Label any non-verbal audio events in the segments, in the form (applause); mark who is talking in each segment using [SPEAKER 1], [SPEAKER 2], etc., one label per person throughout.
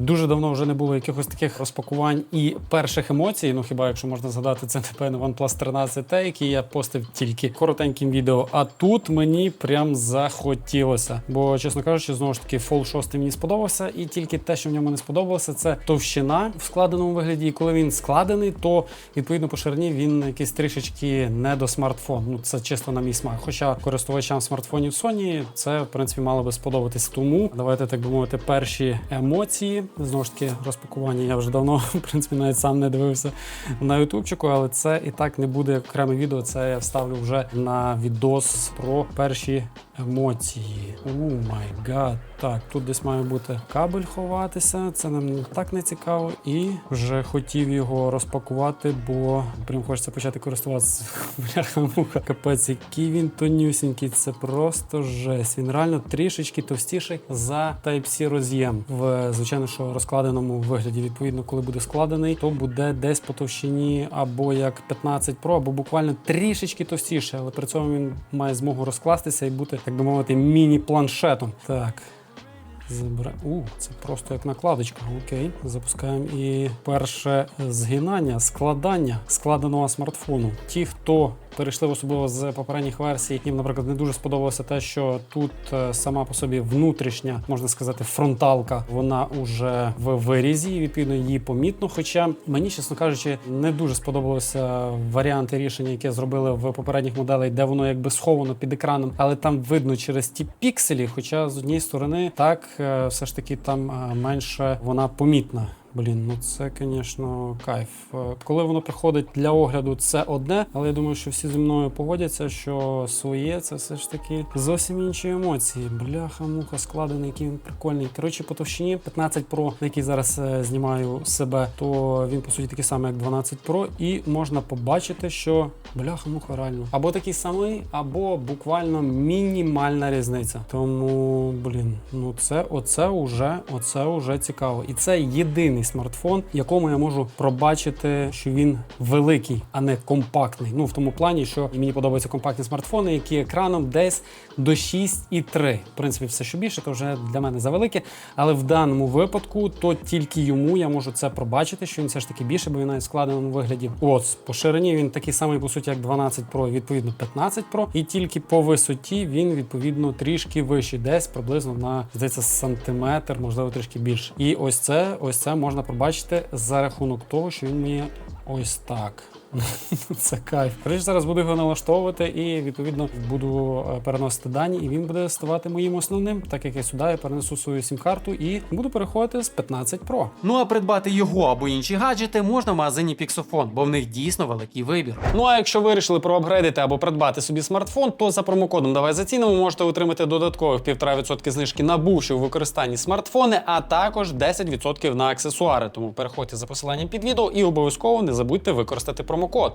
[SPEAKER 1] Дуже давно вже не було якихось таких розпакувань і перших емоцій. Ну хіба якщо можна згадати, це напевно OnePlus 13T, який я постив тільки коротеньким відео. А тут мені прям захотілося. Бо, чесно кажучи, знову ж таки, Fold 6 мені сподобався, і тільки те, що в ньому не сподобалося, це товщина в складеному вигляді. І коли він складений, то відповідно по ширині він якийсь трішечки не до смартфон. Ну це чисто на мій смак. Хоча користувачам смартфонів Sony це в принципі мало би сподобатись. Тому давайте так би мовити, перші емоції. Знову ж таки, розпакування я вже давно (laughs) в принципі навіть сам не дивився на ютубчику, але це і так не буде як окреме відео. Це я вставлю вже на відос про перші емоції. О май гад. Так, тут десь має бути кабель ховатися. Це нам так не цікаво. І вже хотів його розпакувати, бо прям хочеться почати користуватися. (laughs) Бляха-муха. Капець, який він тонюсінький. Це просто жесть. Він реально трішечки товстіший за Type-C роз'єм. В звичайно, що розкладеному вигляді. Відповідно, коли буде складений, то буде десь по товщині або як 15 Pro, або буквально трішечки товстіше, але при цьому він має змогу розкластися і бути, так би мовити, міні-планшетом. Так. Забира... У, це просто як накладочка. Окей. Запускаємо і перше згинання, складання складеного смартфону. Ті, хто перейшли особливо з попередніх версій, їм, наприклад, не дуже сподобалося те, що тут е, сама по собі внутрішня, можна сказати, фронталка, вона уже в вирізі, відповідно її помітно. Хоча мені, чесно кажучи, не дуже сподобалося варіанти рішення, яке зробили в попередніх моделей, де воно якби сховано під екраном, але там видно через ті пікселі. Хоча з однієї сторони, так все ж таки там е, менше вона помітна. Блін, ну це, звісно, кайф. Е, Коли воно приходить для огляду, це одне, але я думаю, що всі зі мною погодяться, що своє це все ж таки зовсім інші емоції. Бляха, муха, складений, який він прикольний. Коротше, по товщині 15 Pro, на який зараз е, знімаю себе, то він по суті такий самий, як 12 Pro, і можна побачити, що бляха, муха реально або такий самий, або буквально мінімальна різниця. Тому, блін, ну це оце уже, оце уже цікаво. І це єдиний смартфон, якому я можу пробачити, що він великий, а не компактний. Ну в тому плані, що мені подобаються компактні смартфони, які екраном десь до 6,3. В принципі, все, що більше, то вже для мене завелике. Але в даному випадку, то тільки йому я можу це пробачити, що він все ж таки більше, бо він навіть в складеному вигляді. От по ширині він такий самий, по суті, як 12 Pro, відповідно 15 Pro. І тільки по висоті він відповідно трішки вищий, десь приблизно на здається сантиметр, можливо, трішки більше. І ось це, ось це можна побачити за рахунок того, що він мені ось так. (laughs) Це кайф. Коротше, зараз буду його налаштовувати і відповідно буду е, переносити дані, і він буде ставати моїм основним, так як я сюди я перенесу свою сім-карту і буду переходити з 15 Pro.
[SPEAKER 2] Ну а придбати його або інші гаджети можна в магазині Pixofon, бо в них дійсно великий вибір.
[SPEAKER 1] Ну а якщо вирішили проапгрейдити або придбати собі смартфон, то за промокодом Давай за цінами можете отримати додаткових 1,5% знижки на бувші у використанні смартфони, а також 10% на аксесуари. Тому переходьте за посиланням під відео і обов'язково не забудьте використати промокод.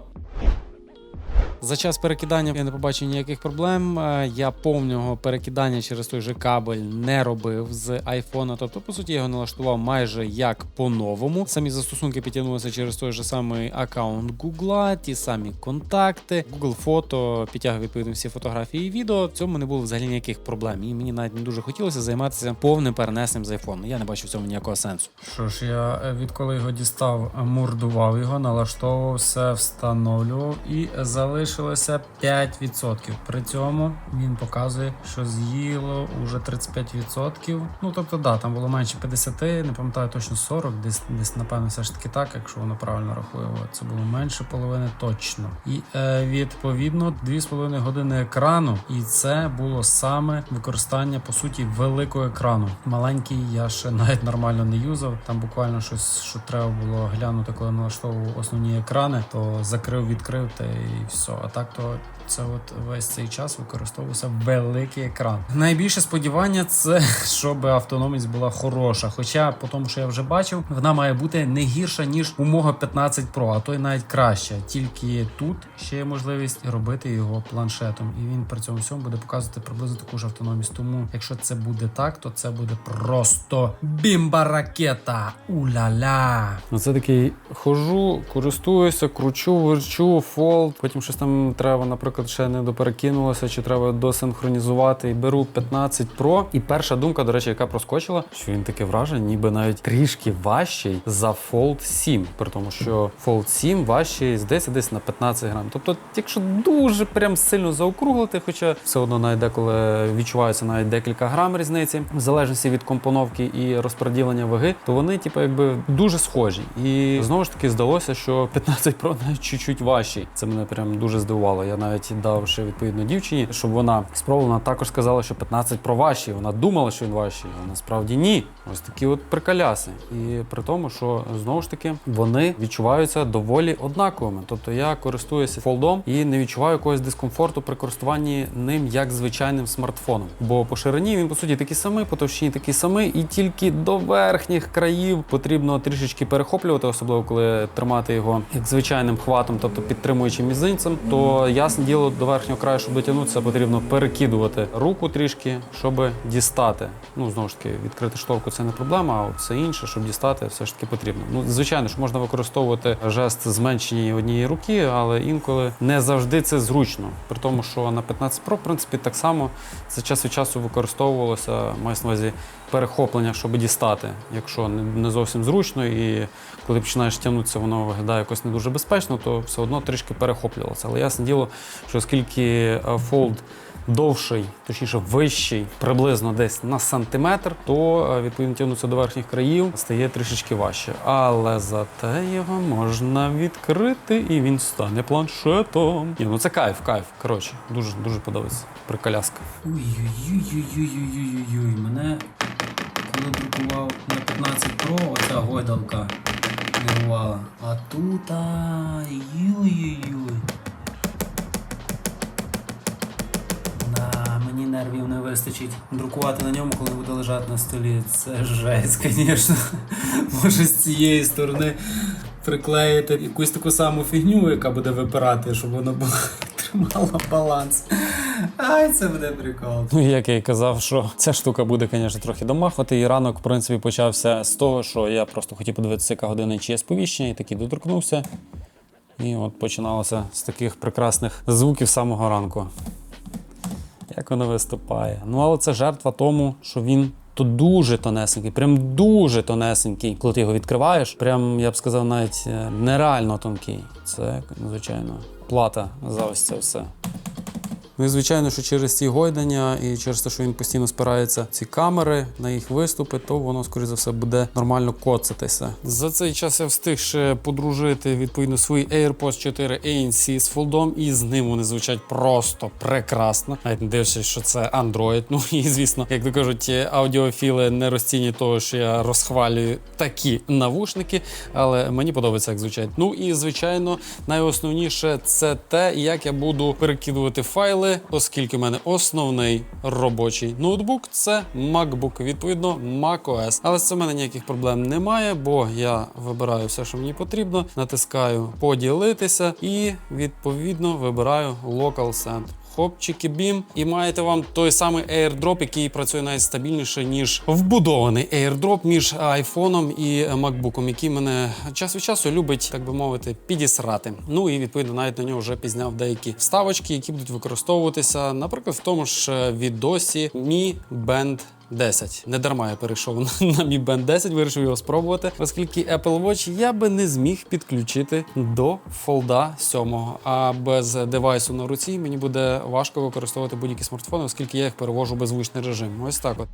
[SPEAKER 1] За час перекидання я не побачив ніяких проблем. Е, Я повного перекидання через той же кабель не робив з айфона. Тобто, по суті, я його налаштував майже як по-новому. Самі застосунки підтягнулися через той же самий аккаунт Google, ті самі контакти. Google фото підтягує відповідно всі фотографії і відео. В цьому не було взагалі ніяких проблем. І мені навіть не дуже хотілося займатися повним перенесенням з айфону. Я не бачу в цьому ніякого сенсу. Що ж, я е, відколи його дістав, мордував його, налаштовував все, встановлював і залишилося 5%. При цьому він показує, що з'їло уже 35%. Ну тобто, да, там було менше 50, не пам'ятаю точно 40, десь десь напевно все ж таки так, якщо воно правильно рахує. Це було менше половини точно. І е, відповідно 2,5 години екрану, і це було саме використання по суті великого екрану. Маленький я ще навіть нормально не юзав. Там буквально щось, що треба було глянути, коли налаштовував основні екрани, то закрив, відкрив та і все. А так то це от весь цей час використовувався великий екран. Найбільше сподівання це (laughs) щоб автономність була хороша. Хоча, по тому, що я вже бачив, вона має бути не гірша ніж у мого 15 Pro, а то й навіть краще. Тільки тут ще є можливість робити його планшетом, і він при цьому всьому буде показувати приблизно таку ж автономність. Тому, якщо це буде так, то це буде просто бімба ракета. Уля-ля. Ну це такий хожу, користуюся, кручу, верчу, фолд, потім щось там треба, наприклад, ще не доперекинулося, чи треба досинхронізувати. І беру 15 Pro. І перша думка, до речі, яка проскочила, що він таке враження, ніби навіть трішки важчий за Fold 7. При тому, що Fold 7 важчий, здається, десь на 15 грам. Тобто, якщо дуже прям сильно заокруглити, хоча все одно навіть деколи відчувається навіть декілька грам різниці, в залежності від компоновки і розподілення ваги, то вони, типу, якби дуже схожі. І знову ж таки здалося, що 15 Pro (laughs) навіть чуть-чуть важчий. Це мене прям дуже здивувало. Я навіть дав ще відповідно дівчині, щоб вона спробувала. Також сказала, що 15 Pro важчий. Вона думала, що він важчий, а насправді ні. Ось такі от приколяси. І при тому, що знову ж таки вони відчуваються доволі однаковими. Тобто я користуюся фолдом і не відчуваю якогось дискомфорту при користуванні ним як звичайним смартфоном. Бо по ширині він по суті такий самий, по товщині такий самий, і тільки до верхніх країв потрібно трішечки перехоплювати, особливо коли тримати його як звичайним хватом, тобто підтримуючи мізинцем. То ясне діло до верхнього краю, щоб дотягнутися, потрібно перекидувати руку трішки, щоб дістати. Ну знову ж таки, відкрити шторку це не проблема, а все інше, щоб дістати, все ж таки потрібно. Ну звичайно ж можна використовувати жест зменшення однієї руки, але інколи не завжди це зручно. При тому, що на 15 Pro, в принципі, так само це час від часу використовувалося, маю на увазі перехоплення, щоб дістати, якщо не, зовсім зручно, і коли починаєш тягнутися, воно виглядає якось не дуже безпечно, то все одно трішки перехоплювалося. Але ясне діло, що оскільки фолд. Fold довший, точніше вищий, приблизно десь на сантиметр, то е, відповідно тягнутися до верхніх країв стає трішечки важче. Але зате його можна відкрити і він стане планшетом. Ні, ну це кайф, кайф. Коротше, дуже дуже подобається. Приколяска.
[SPEAKER 3] Ой-ой-ой-ой-ой-ой-ой. Мене коли друкував на 15 Pro, оця гойдалка нервувала. А тут ой-ой-ой. Вистачить. Друкувати на ньому, коли буде лежати на столі, це жесть, звісно. (laughs) Може з цієї сторони приклеїти якусь таку саму фігню, яка буде випирати, щоб воно було (laughs) тримало баланс. Ай, це буде прикол.
[SPEAKER 1] Ну, як я і казав, що ця штука буде, звісно, трохи домахувати. І ранок, в принципі, почався з того, що я просто хотів подивитися, яка година чи є сповіщення, і такий доторкнувся. І от починалося з таких прекрасних звуків самого ранку. Як воно виступає. Ну, але це жертва тому, що він. То дуже тонесенький, прям дуже тонесенький. Коли ти його відкриваєш, прям я б сказав, навіть е, нереально тонкий. Це, звичайно, плата за ось це все. Ну і звичайно, що через ці гойдання і через те, що він постійно спирається ці камери на їх виступи, то воно, скоріше за все, буде нормально коцатися. За цей час я встиг ще подружити відповідно свої AirPods 4 ANC з фолдом, і з ним вони звучать просто прекрасно. Навіть не дивлячись, що це Android. Ну і звісно, як то кажуть, аудіофіли не розцінюють того, що я розхвалюю такі навушники, але мені подобається, як звучать. Ну і звичайно, найосновніше це те, як я буду перекидувати файли, оскільки в мене основний робочий ноутбук це MacBook, відповідно, macOS. Але цим в мене ніяких проблем немає, бо я вибираю все, що мені потрібно, натискаю поділитися і відповідно вибираю Local Send. Хопчики бім, і маєте вам той самий AirDrop, який працює навіть стабільніше, ніж вбудований AirDrop між айфоном і MacBook, який мене час від часу любить, так би мовити, підісрати. Ну і відповідно навіть на нього вже пізняв деякі вставочки, які будуть використовуватися, наприклад, в тому ж відосі Mi Band 10. Не дарма я перейшов на Mi Band 10, вирішив його спробувати, оскільки Apple Watch я би не зміг підключити до Fold 7. А без девайсу на руці мені буде важко використовувати будь-які смартфони, оскільки я їх перевожу беззвучний режим. Ось так от.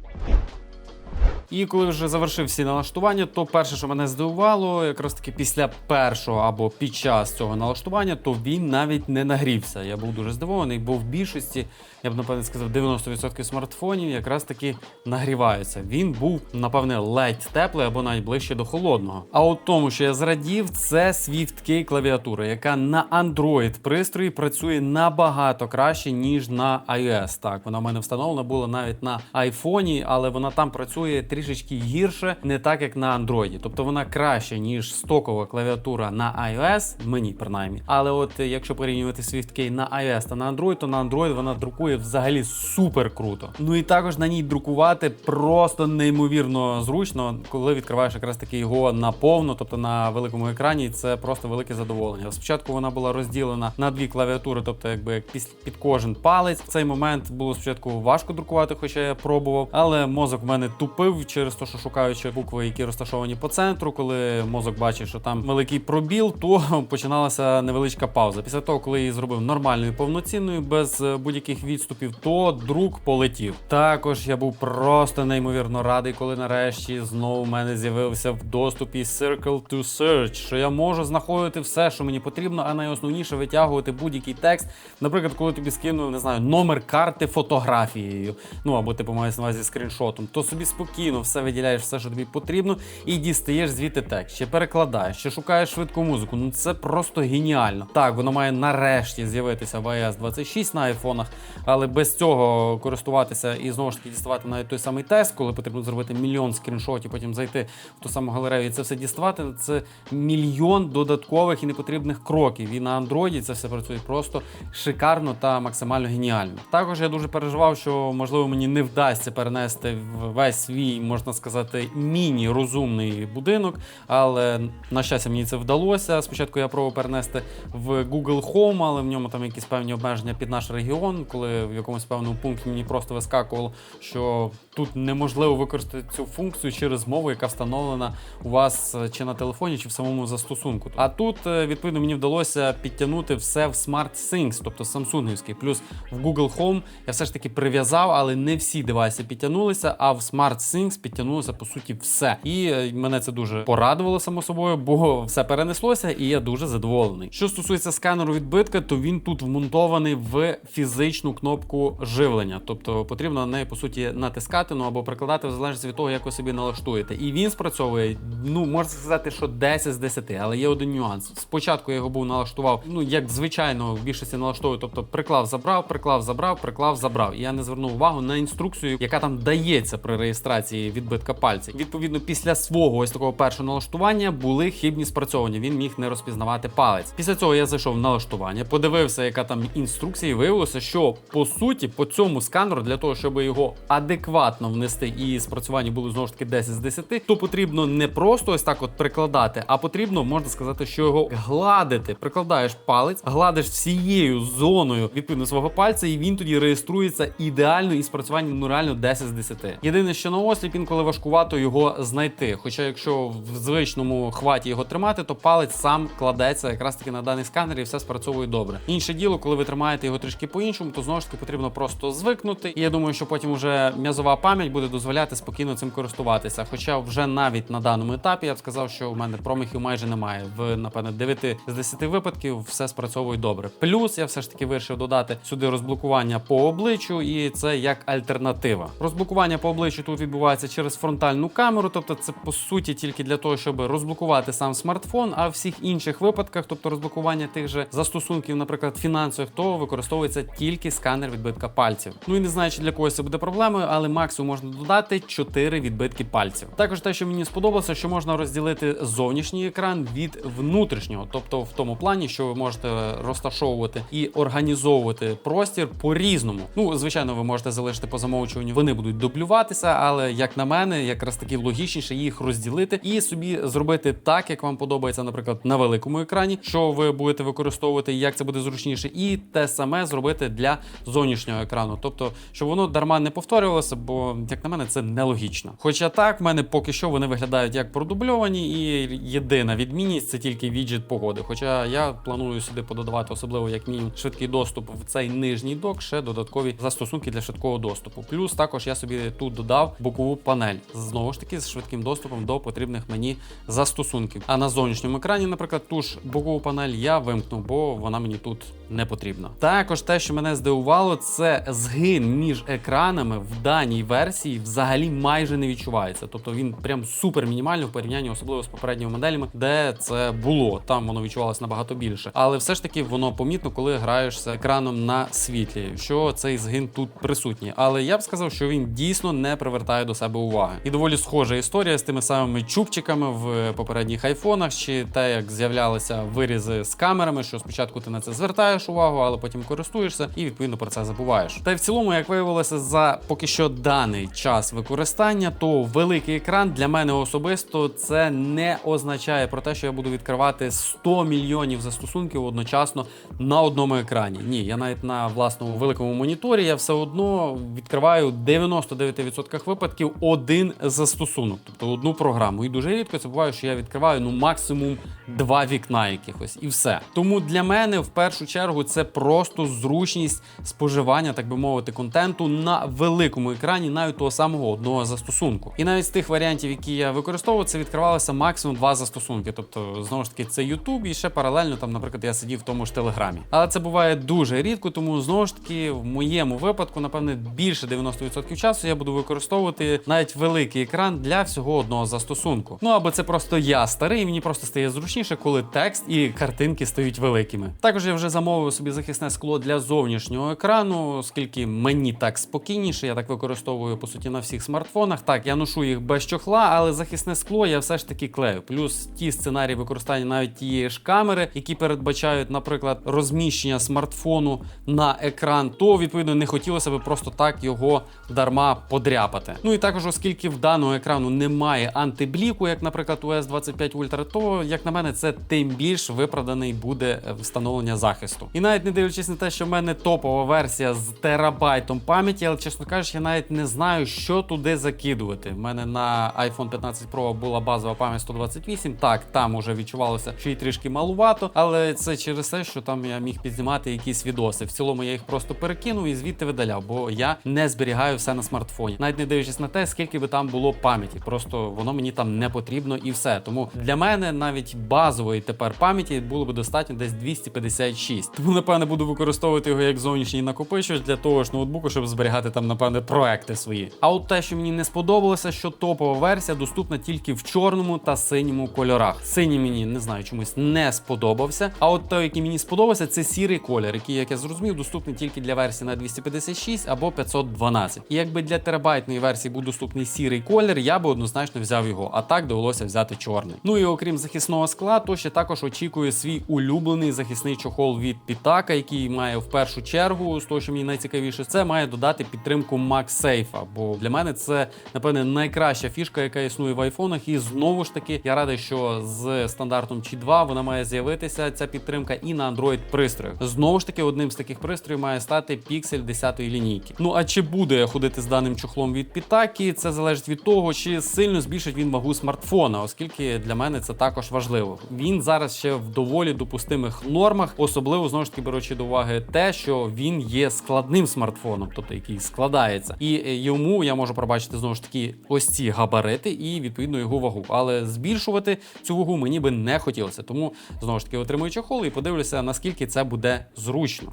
[SPEAKER 1] І коли вже завершив всі налаштування, то перше, що мене здивувало, якраз таки після першого або під час цього налаштування, то він навіть не нагрівся. Я був дуже здивований, бо в більшості, я б напевне сказав, 90% смартфонів якраз таки нагріваються. Він був, напевне, ледь теплий або навіть ближче до холодного. А от тому, що я зрадів, це SwiftKey клавіатура, яка на Android пристрої працює набагато краще, ніж на iOS. Так, вона в мене встановлена була навіть на айфоні, але вона там працює трішки
[SPEAKER 2] трішечки гірше, не так як на Android. Тобто вона краще, ніж стокова клавіатура на iOS, мені принаймні. Але от е, якщо порівнювати SwiftKey на iOS та на Android, то на Android вона друкує взагалі супер круто. Ну і також на ній друкувати просто неймовірно зручно, коли відкриваєш якраз таки його наповну, тобто на великому екрані. Це просто велике задоволення. Спочатку вона була розділена на дві клавіатури, тобто якби як під кожен палець. В цей момент було спочатку важко друкувати, хоча я пробував, але мозок в мене тупив через те, що шукаючи букви, які розташовані по центру. Коли мозок бачить, що там великий пробіл, то (laughs) починалася невеличка пауза. Після того, коли її зробив нормальною, повноцінною, без е, будь-яких відступів, то друк полетів. Також я був просто неймовірно радий, коли нарешті знову в мене з'явився в доступі Circle to Search, що я можу знаходити все, що мені потрібно, а найосновніше витягувати будь-який текст. Наприклад, коли тобі скинув, не знаю, номер карти фотографією, ну або ти маєш на увазі скріншотом, то собі спокійно все виділяєш, все, що тобі потрібно, і дістаєш звідти текст, ще перекладаєш, ще шукаєш швидку музику. Ну це просто геніально. Так, воно має нарешті з'явитися в iOS 26 на айфонах, але без цього користуватися і знову ж таки діставати навіть той самий тест, коли потрібно зробити мільйон скріншотів, потім зайти в ту саму галерею і це все діставати. Це мільйон додаткових і непотрібних кроків. І на Android це все працює просто шикарно та максимально геніально. Також я дуже переживав, що можливо мені не вдасться перенести весь свій, можна сказати, міні-розумний будинок, але на щастя мені це вдалося. Спочатку я пробував перенести в Google Home, але в ньому там якісь певні обмеження під наш регіон, коли в якомусь певному пункті мені просто вискакувало, що тут неможливо використати цю функцію через мову, яка встановлена у вас е, чи на телефоні, чи в самому застосунку. А тут, е, відповідно, мені вдалося підтягнути все в Smart Things, тобто самсунгівський. Плюс в Google Home я все ж таки прив'язав, але не всі девайси підтягнулися, а в Smart Things підтягнулося по суті все. І е, мене це дуже порадувало само собою, бо все перенеслося, і я дуже задоволений. Що стосується сканеру відбитка, то він тут вмонтований в фізичну кнопку живлення, тобто потрібно на неї по суті натискати ну або прикладати в залежності від того, як ви собі налаштуєте. І він спрацьовує, ну можна сказати, що 10 з 10, але є один нюанс. Спочатку я його був налаштував, ну як звичайно в більшості налаштовую, тобто приклав, забрав, приклав, забрав, приклав, забрав. І я не звернув увагу на інструкцію, яка там дається при реєстрації відбитка пальців. Відповідно, після свого ось такого першого налаштування були хибні спрацьовування. Він міг не розпізнавати палець. Після цього я зайшов в налаштування, подивився, яка там інструкція, і виявилося, що по суті по цьому сканеру для того, щоб його адекватно внести і спрацювання були знову ж таки 10 з 10, то потрібно не просто ось так от прикладати, а потрібно можна сказати, що його гладити. Прикладаєш палець, гладиш всією зоною відповідно свого пальця, і він тоді реєструється ідеально і спрацювання ну реально 10 з 10. Єдине, що на осліп інколи важкувато його знайти. Хоча, якщо в звичному хваті його тримати, то палець сам кладеться якраз таки на даний сканер і все спрацьовує добре. Інше діло, коли ви тримаєте його трішки по-іншому, то знову ж таки потрібно просто звикнути. І я думаю, що потім вже м'язова пам'ять буде дозволяти спокійно цим користуватися. Хоча вже навіть на даному етапі я б сказав, що в мене промахів майже немає. В напевне 9 з 10 випадків все спрацьовує добре. Плюс я все ж таки вирішив додати сюди розблокування по обличчю, і це як альтернатива. Розблокування по обличчю тут відбувається через фронтальну камеру, тобто це по суті тільки для того, щоб розблокувати сам смартфон. А в всіх інших випадках, тобто розблокування тих же застосунків, наприклад, фінансових, то використовується тільки сканер відбитка пальців. Ну і не знаю, чи для когось це буде проблемою, але максимум можна додати 4 відбитки пальців. Також те, що мені сподобалося, що можна розділити зовнішній екран від внутрішнього, тобто в тому плані, що ви можете розташовувати і організовувати простір по-різному. Ну, звичайно, ви можете залишити по замовчуванню, вони будуть дублюватися, але як на мене, якраз таки логічніше їх розділити і собі зробити так, як вам подобається, наприклад, на великому екрані, що ви будете використовувати, як це буде зручніше, і те саме зробити для зовнішнього екрану, тобто, щоб воно дарма не повторювалося, бо як на мене, це нелогічно. Хоча так, в мене поки що вони виглядають як продубльовані, і єдина відмінність це тільки віджит погоди. Хоча я планую сюди пододавати, особливо як мінімум, швидкий доступ в цей нижній док, ще додаткові застосунки для швидкого доступу. Плюс також я собі тут додав бокову панель знову ж таки з швидким доступом до потрібних мені застосунків. А на зовнішньому екрані, наприклад, ту ж бокову панель я вимкнув, бо вона мені тут не потрібна. Також те, що мене здивувало, це згин між екранами в даній версії взагалі майже не відчувається. Тобто він прям супер мінімальний в порівнянні, особливо з попередніми моделями, де це було. Там воно відчувалося набагато більше. Але все ж таки воно помітно, коли граєшся екраном на світлі, що цей згин тут присутній. Але я б сказав, що він дійсно не привертає до себе уваги. І доволі схожа історія з тими самими чубчиками в попередніх айфонах, чи те, як з'являлися вирізи з камерами, що спочатку ти на це звертаєш увагу, але потім користуєшся і відповідно про це забуваєш. Та й в цілому, як виявилося, за поки що даний час використання, то великий екран для мене особисто це не означає про те, що я буду відкривати 100 мільйонів застосунків одночасно на одному екрані. Ні, я навіть на власному великому моніторі я все одно відкриваю в 99% випадків один застосунок, тобто одну програму. І дуже рідко це буває, що я відкриваю ну максимум два вікна якихось, і все. Тому для мене в першу чергу це просто зручність споживання, так би мовити, контенту на великому екрані, навіть того самого одного застосунку. І навіть з тих варіантів, які я використовував, це відкривалося максимум два застосунки. Тобто, знову ж таки, це YouTube і ще паралельно там, наприклад, я сидів в тому ж Телеграмі. Але це буває дуже рідко, тому знову ж таки, в моєму випадку, напевне, більше 90% часу я буду використовувати навіть великий екран для всього одного застосунку. Ну або це просто я старий, і мені просто стає зручніше, коли текст і картинки стають великими. Також я вже замовив собі захисне скло для зовнішнього екрану, оскільки мені так спокійніше, я так використовую по суті на всіх смартфонах. Так, я ношу їх без чохла, але захисне скло я все ж таки клею. Плюс ті сценарії використання навіть тієї ж камери, які передбачають, наприклад, розміщення смартфону на екран, то відповідно не хотілося би просто так його дарма подряпати. Ну і також, оскільки в даного екрану немає антибліку, як, наприклад, у S25 Ultra, то як на мене, це тим більш виправданий буде встановлення захисту. І навіть не дивлячись на те, що в мене топова версія з терабайтом пам'яті, але чесно кажучи, я навіть не знаю, що туди закидувати. В мене на iPhone 15 Pro була базова пам'ять 128. Так, там уже відчувалося, що й трішки малувато, але це через те, що там я міг підзнімати якісь відоси. В цілому я їх просто перекинув і звідти видаляв, бо я не зберігаю все на смартфоні, навіть не дивлячись на те, скільки би там було пам'яті. Просто воно мені там не потрібно і все. Тому для мене навіть базової тепер пам'яті було би достатньо десь 256. Тому напевне буду використовувати його як зовнішній накопичувач для того ж ноутбуку, щоб зберігати там, напевне, проекти свої. А от те, що мені не сподобалося, що топова версія доступна тільки в чорному та синьому кольорах. Синій мені не знаю, чомусь не сподобався. А от той, який мені сподобався, це сірий колір, який, як я зрозумів, доступний тільки для версії на 256 або 512. І якби для терабайтної версії був доступний сірий колір, я би однозначно взяв його. А так довелося взяти чорний. Ну і окрім захисного скла, то ще також очікую свій улюблений захисний чохол від Pitaka, який має в першу чергу, з того, що мені найцікавіше, це має додати підтримку MagSafe. Бо для мене це напевне найкраща фішка, яка існує в айфонах. І знову ж таки, я радий, що з стандартом Qi 2 вона має з'явитися ця підтримка і на Android пристроях. Знову ж таки, одним з таких пристроїв має стати Pixel 10 лінійки. Ну а чи буде ходити з даним чохлом від Pitaki, це залежить від того, чи сильно збільшить він вагу смартфона, оскільки для мене це також важливо. Він зараз ще в доволі допустимих нормах, особливо знову ж таки беручи до уваги те, що він є складним смартфоном, тобто який складається, і йому я можу пробачити знову ж таки ось ці габарити і відповідно його вагу. Але збільшувати цю вагу мені би не хотілося. Тому знову ж таки отримую чохол і подивлюся, наскільки це буде зручно.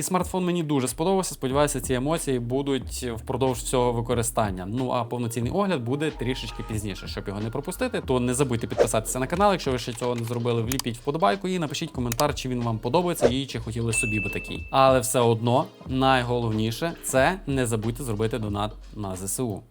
[SPEAKER 2] І смартфон мені дуже сподобався. Сподіваюся, ці емоції будуть впродовж всього використання. Ну а повноцінний огляд буде трішечки пізніше. Щоб його не пропустити, то не забудьте підписатися на канал. Якщо ви ще цього не зробили, вліпіть вподобайку і напишіть коментар, чи він вам подобається і чи хотіли собі би такий. Але все одно найголовніше це не забудьте зробити донат на ЗСУ.